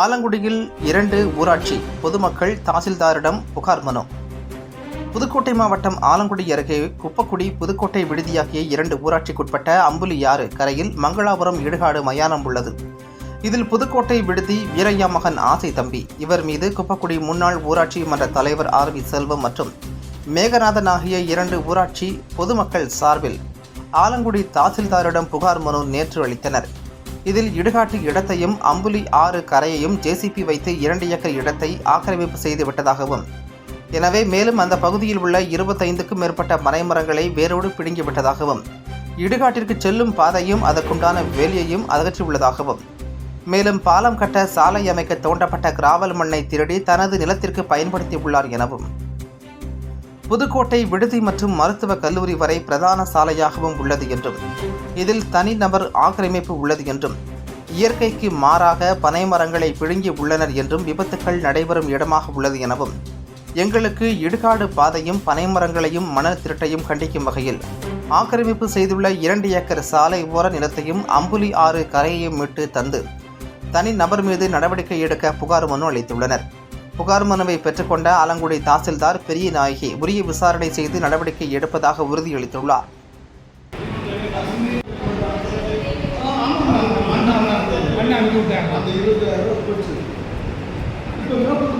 ஆலங்குடியில் இரண்டு ஊராட்சி பொதுமக்கள் தாசில்தாரிடம் புகார் மனு. புதுக்கோட்டை மாவட்டம் ஆலங்குடி அருகே குப்பக்குடி புதுக்கோட்டை விடுதியாகிய இரண்டு ஊராட்சிக்குட்பட்ட அம்புலியாறு கரையில் மங்களாபுரம் இடுகாடு மயானம் உள்ளது. இதில் புதுக்கோட்டை விடுதி வீரையா மகன் ஆசை தம்பி. இவர் மீது குப்பக்குடி முன்னாள் ஊராட்சி மன்ற தலைவர் ஆர் வி செல்வம் மற்றும் மேகநாதன் ஆகிய இரண்டு ஊராட்சி பொதுமக்கள் சார்பில் ஆலங்குடி தாசில்தாரிடம் புகார் மனு நேற்று அளித்தனர். இதில் இடுகாட்டு இடத்தையும் அம்புலி ஆறு கரையையும் ஜேசிபி வைத்து இரண்டு ஏக்கர் இடத்தை ஆக்கிரமிப்பு செய்து விட்டதாகவும் எனவே மேலும் அந்த பகுதியில் உள்ள இருபத்தைந்துக்கும் மேற்பட்ட மரைமரங்களை வேரோடு பிடுங்கி விட்டதாகவும் இடுகாட்டிற்கு செல்லும் பாதையும் அதற்குண்டான வேலியையும் அகற்றியுள்ளதாகவும் மேலும் பாலம் கட்ட சாலை அமைக்க தோண்டப்பட்ட கிராவல் மண்ணை திருடி தனது நிலத்திற்கு பயன்படுத்தியுள்ளார் எனவும். புதுக்கோட்டை விடுதி மற்றும் மருத்துவக் கல்லூரி வரை பிரதான சாலையாகவும் உள்ளது என்றும் இதில் தனிநபர் ஆக்கிரமிப்பு உள்ளது என்றும் இயற்கைக்கு மாறாக பனை மரங்களை உள்ளனர் என்றும் விபத்துக்கள் நடைபெறும் இடமாக உள்ளது எனவும் எங்களுக்கு இடுகாடு பாதையும் பனைமரங்களையும் மணல் திருட்டையும் கண்டிக்கும் வகையில் ஆக்கிரமிப்பு செய்துள்ள இரண்டு ஏக்கர் சாலை ஓர நிலத்தையும் அம்புலி ஆறு கரையையும் மீட்டு தந்து தனி நபர் மீது நடவடிக்கை எடுக்க புகார் மனு அளித்துள்ளனர். புகார் மனுவை பெற்றுக்கொண்ட ஆலங்குடி தாசில்தார் பெரிய நாயகி உரிய விசாரணை செய்து நடவடிக்கை எடுப்பதாக உறுதியளித்துள்ளார் அந்த இருபதாயிரம் ரூபா போச்சு இப்போ மேற்பட்டு